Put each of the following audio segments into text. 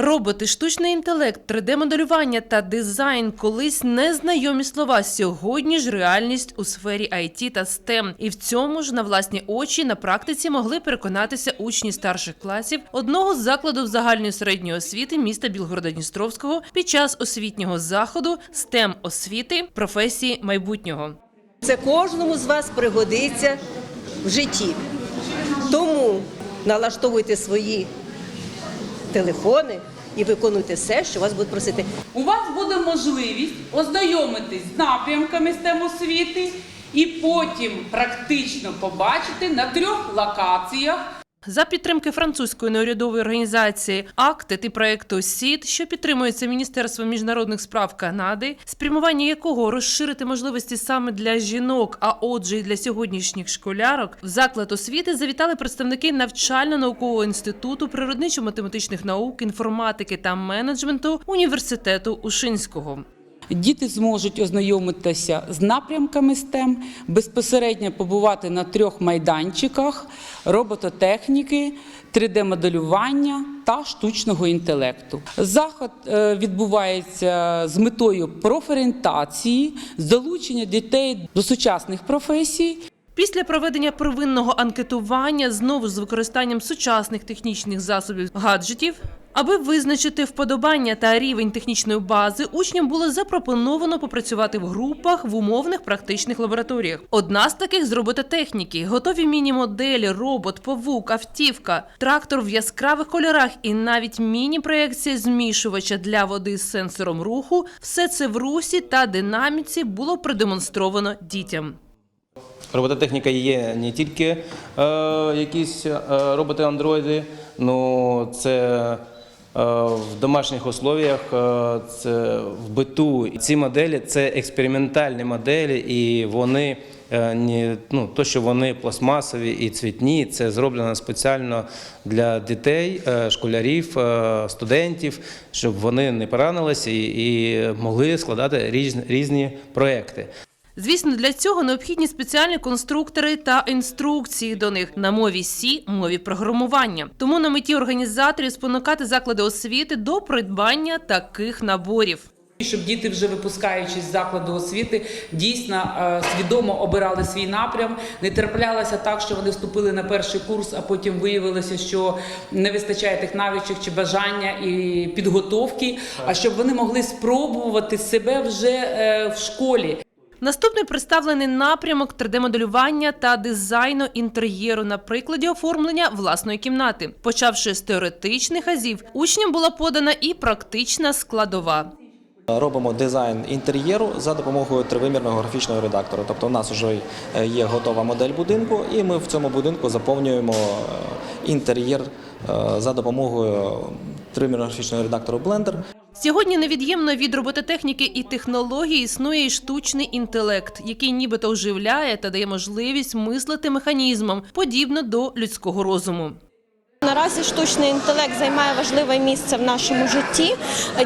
Роботи, штучний інтелект, 3D-моделювання та дизайн колись незнайомі слова. Сьогодні ж реальність у сфері IT та STEM. І в цьому ж на власні очі на практиці могли переконатися учні старших класів одного з закладів загальної середньої освіти міста Білгорода-Дністровського під час освітнього заходу STEM освіти професії майбутнього. Це кожному з вас пригодиться в житті. Тому налаштовуйте свої телефони і виконуйте все, що вас будуть просити. У вас буде можливість ознайомитись з напрямками STEM освіти і потім практично побачити на трьох локаціях За підтримки французької неурядової організації «Актит» і проекту СІД, що підтримується Міністерством міжнародних справ Канади, спрямування якого розширити можливості саме для жінок, а отже, і для сьогоднішніх школярок, в заклад освіти завітали представники навчально-наукового інституту природничо-математичних наук, інформатики та менеджменту університету Ушинського. Діти зможуть ознайомитися з напрямками STEM, безпосередньо побувати на трьох майданчиках робототехніки, 3D-моделювання та штучного інтелекту. Заход е, відбувається з метою профорієнтації, залучення дітей до сучасних професій Після проведення первинного анкетування знову з використанням сучасних технічних засобів гаджетів. Аби визначити вподобання та рівень технічної бази, учням було запропоновано попрацювати в групах в умовних практичних лабораторіях. Одна з таких з робототехніки, готові міні-моделі, робот, павук, автівка, трактор в яскравих кольорах і навіть міні-проекція змішувача для води з сенсором руху. Все це в русі та динаміці було продемонстровано дітям. Робототехніка є не тільки е, якісь е, роботи-андроїди, ну це е, в домашніх условіях, е, це в биту. Ці моделі це експериментальні моделі, і вони е, ну, то, що вони пластмасові і цвітні, це зроблено спеціально для дітей, школярів, студентів, щоб вони не поранилися і, і могли складати різні, різні проекти. Звісно, для цього необхідні спеціальні конструктори та інструкції до них на мові Сі, мові програмування. Тому на меті організаторів спонукати заклади освіти до придбання таких наборів. щоб діти, вже випускаючись з закладу освіти, дійсно е, свідомо обирали свій напрям. Не траплялося так, що вони вступили на перший курс, а потім виявилося, що не вистачає тих навичок чи бажання і підготовки. А щоб вони могли спробувати себе вже е, в школі. Наступний представлений напрямок 3D-моделювання та дизайну інтер'єру на прикладі оформлення власної кімнати. Почавши з теоретичних азів, учням була подана і практична складова. Робимо дизайн інтер'єру за допомогою тривимірного графічного редактора. Тобто, у нас вже є готова модель будинку, і ми в цьому будинку заповнюємо е, інтер'єр е, за допомогою тривимірного графічного редактору Blender. Сьогодні невід'ємно від робототехніки і технологій існує і штучний інтелект, який нібито оживляє та дає можливість мислити механізмом, подібно до людського розуму. Наразі штучний інтелект займає важливе місце в нашому житті.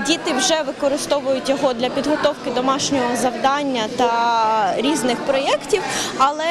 Діти вже використовують його для підготовки домашнього завдання та різних проєктів, але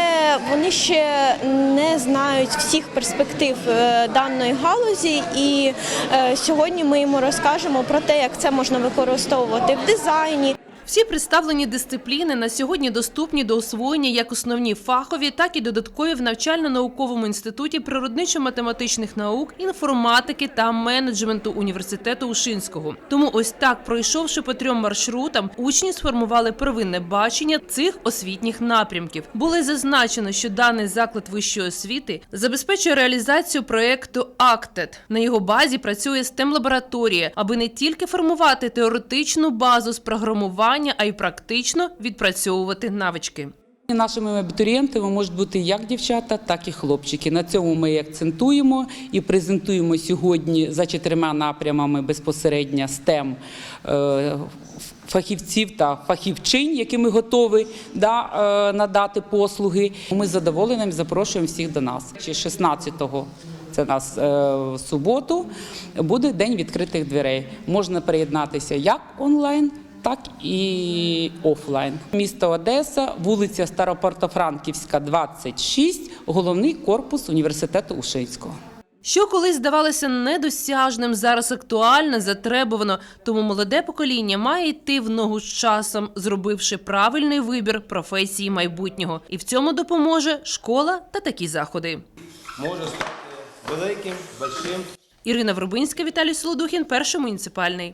вони ще не знають всіх перспектив е, даної галузі. І е, сьогодні ми йому розкажемо про те, як це можна використовувати в дизайні. Всі представлені дисципліни на сьогодні доступні до освоєння як основні фахові, так і додаткові в навчально-науковому інституті природничо-математичних наук, інформатики та менеджменту університету Ушинського. Тому ось так, пройшовши по трьом маршрутам, учні сформували первинне бачення цих освітніх напрямків. Було зазначено, що даний заклад вищої освіти забезпечує реалізацію проєкту «Актет». На його базі працює stem лабораторія аби не тільки формувати теоретичну базу з програмування, а й практично відпрацьовувати навички. Нашими абітурієнтами можуть бути як дівчата, так і хлопчики. На цьому ми акцентуємо і презентуємо сьогодні за чотирма напрямами безпосередньо STEM е, фахівців та фахівчинь, які ми готові да, е, надати послуги. Ми з задоволенням запрошуємо всіх до нас. Ще 16-го це нас е, в суботу, буде день відкритих дверей. Можна приєднатися як онлайн, так і офлайн. Місто Одеса, вулиця Старопортофранківська, 26, головний корпус університету Ушинського. Що колись здавалося недосяжним, зараз актуальне, затребувано. Тому молоде покоління має йти в ногу з часом, зробивши правильний вибір професії майбутнього. І в цьому допоможе школа та такі заходи. Може стати великим, большим. Ірина Вробинська, Віталій Солодухін, перший муніципальний.